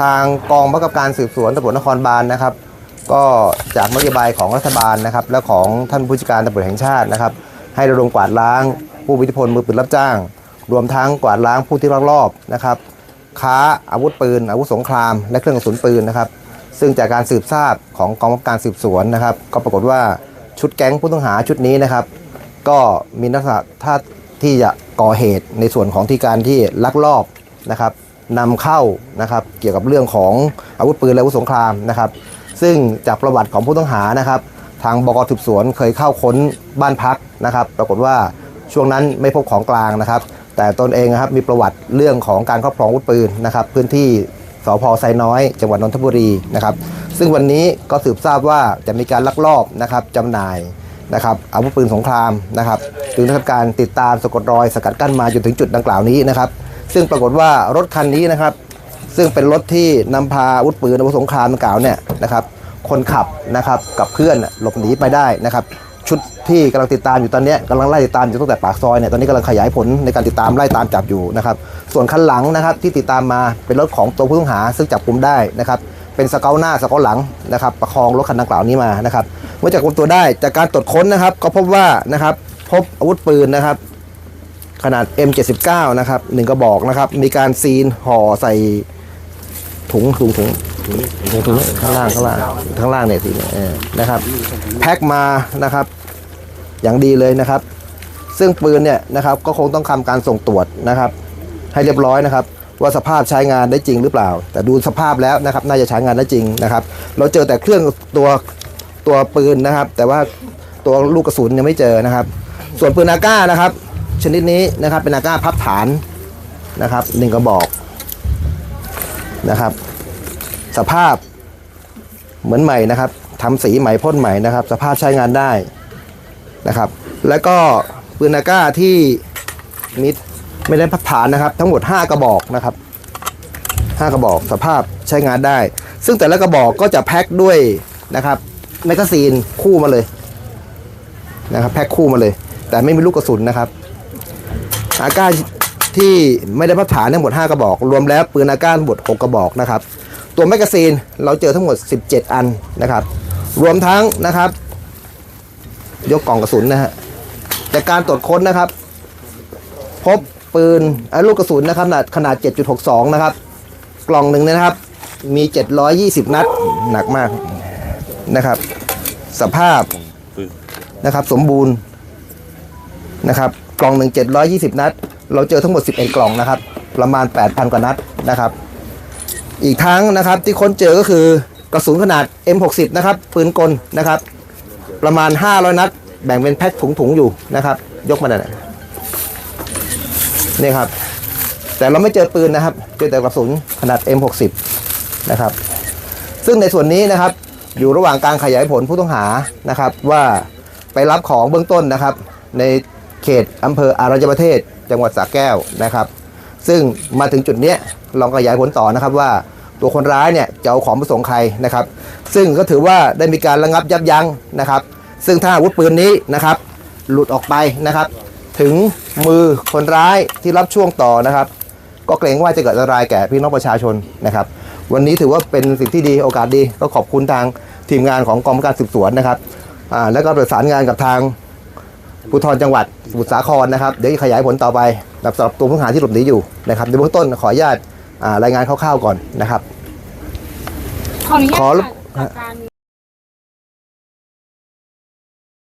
ทางกองบังคับการสืบสวนตำรวจนครบาลนะครับ ก็จากนโยบายของรัฐบาลนะครับ และของท่านผู้จัดการตำรวจแห่งชาตินะครับ ให้ระดมกวาดล้าง ผู้มีอิทธิพลมือปืนรับจ้าง รวมทั้งกวาดล้างผู้ที่ลักลอบนะครับ ค้าอาวุธปืน อาวุธสงคราม และเครื่องกระสุนปืนนะครับ ซึ่งจากการสืบทราบของกองบังคับการสืบสวนนะครับ ก็ปรากฏว่าชุดแก๊งผู้ต้องหาชุดนี้นะครับ ก็มีลักษณะท่าที่จะก่อเหตุในส่วนของที่การที่ลักลอบนะครับ นำเข้านะครับเกี่ยวกับเรื่องของอาวุธปืนและอาวุธสงครามนะครับ ซึ่งจากประวัติของผู้ต้องหานะครับ ทางบกสืบสวนเคยเข้าค้นบ้านพักนะครับ ปรากฏว่าช่วงนั้นไม่พบของกลางนะครับ แต่ตนเองนะครับมีประวัติเรื่องของการครอบครองอาวุธปืนนะครับ พื้นที่สพไซน้อย จังหวัดนนทบุรีนะครับ ซึ่งวันนี้ก็สืบทราบว่าจะมีการลักลอบนะครับจำหน่ายนะครับอาวุธปืนสงครามนะครับจึงได้ทำการติดตามสะกดรอยสกัดกั้นมาจนถึงจุดดังกล่าวนี้นะครับ ซึ่งปรากฏว่ารถคันนี้นะครับ ซึ่งเป็นรถที่นำพาอาวุธปืนอาวุธสงครามดังกล่าวเนี่ยนะครับ คนขับนะครับกับเพื่อนหลบหนีไปได้นะครับ ชุดที่กำลังติดตามอยู่ตอนนี้กำลังไล่ติดตามอยู่ตั้งแต่ปากซอยเนี่ยตอนนี้กำลังขยายผลในการติดตามไล่ตามจับอยู่นะครับ ส่วนคันหลังนะครับที่ติดตามมาเป็นรถของตัวผู้ต้องหา ซึ่งจับกลุ่มได้นะครับเป็นสเกลหน้าสเกลหลังนะครับ ประคองรถคันดังกล่าวนี้มานะครับเมื่อจับกุมตัวได้จากการตรวจค้นนะครับ ก็พบว่านะครับพบอาวุธปืนนะครับ ขนาด M79 นะครับหนึ่งกระบอกนะครับ มีการซีนห่อใส่ถุงถุงถุงถุงถุงข้างล่างข้างล่างข้างล่างเนี่ยสิเออนะครับ แพ็คมานะครับ อย่างดีเลยนะครับ ซึ่งปืนเนี่ยนะครับก็คงต้องทำการส่งตรวจนะครับ ให้เรียบร้อยนะครับ ว่าสภาพใช้งานได้จริงหรือเปล่า แต่ดูสภาพแล้วนะครับ น่าจะใช้งานได้จริงนะครับ เราเจอแต่เครื่องตัวตัวปืนนะครับ แต่ว่าตัวลูกกระสุนยังไม่เจอนะครับ ส่วนปืนอาก้านะครับ ชนิดนี้นะครับ เป็นอาก้าพับฐานนะครับหนึ่งกระบอกนะครับ สภาพเหมือนใหม่นะครับทำสีใหม่พ่นใหม่นะครับ สภาพใช้งานได้นะครับ แล้วก็ปืนอาก้าที่มีไม่ได้พับฐานนะครับ ทั้งหมด 5 กระบอกนะครับ 5 กระบอกสภาพใช้งานได้ ซึ่งแต่ละกระบอกก็จะแพ็คด้วยนะครับแมกกาซีนคู่มาเลยนะครับ แพ็คคู่มาเลย แต่ไม่มีลูกกระสุนนะครับ อาก้าที่ไม่ได้พับฐานทั้งหมด 5 กระบอก รวมแล้วปืนอาก้าทั้งหมด 6 กระบอกนะครับ ตัวแมกกาซีนเราเจอทั้งหมด 17 อันนะครับ รวมทั้งนะครับ ยกกล่องกระสุนนะฮะจากการตรวจค้นนะครับ พบปืนลูกกระสุนนะครับขนาดขนาด 7.62 นะครับ กล่องหนึ่งเนยนะครับ มี 720 นัดหนักมากนะครับ สภาพนะครับ สมบูรณ์นะครับ กล่องหนึ่ง720 นัด เราเจอทั้งหมด 11 กล่องนะครับ ประมาณ 8,000 กว่านัดนะครับ อีกทั้งนะครับที่ค้นเจอก็คือกระสุนขนาด M60 นะครับปืนกลนะครับ ประมาณ 500 นัด แบ่งเป็นแพ็คถุงๆอยู่นะครับ ยกมาหน่อยนี่ครับ แต่เราไม่เจอปืนนะครับ เจอแต่กระสุนขนาด M60 นะครับ ซึ่งในส่วนนี้นะครับอยู่ระหว่างการขยายผลผู้ต้องหานะครับ ว่าไปรับของเบื้องต้นนะครับ ใน เขตอำเภออารัญญประเทศ จังหวัดสระแก้วนะครับ ซึ่งมาถึงจุดนี้ลองขยายผลต่อนะครับว่าตัวคนร้ายเนี่ยจะเอาของไปส่งใครนะครับ ซึ่งก็ถือว่าได้มีการระงับยับยั้งนะครับ ซึ่งถ้าอาวุธปืนนี้นะครับ หลุดออกไปนะครับ ถึงมือคนร้ายที่รับช่วงต่อนะครับ ก็เกรงว่าจะเกิดอันตรายแก่พี่น้องประชาชนนะครับ วันนี้ถือว่าเป็นสิ่งที่ดีโอกาสดี ก็ขอบคุณทางทีมงานของกองการสืบสวนนะครับอ่าแล้วก็ประสานงานกับทาง ภูธรจังหวัดสมุทรสาครนะครับเดี๋ยวจะขยายผลต่อไปสำหรับตัวผู้ต้องหาที่หลบหนีอยู่นะครับในเบื้องต้นขออนุญาตอ่ารายงานคร่าวๆก่อนนะครับ ขออนุญาตขอรบ ค่ะจากการ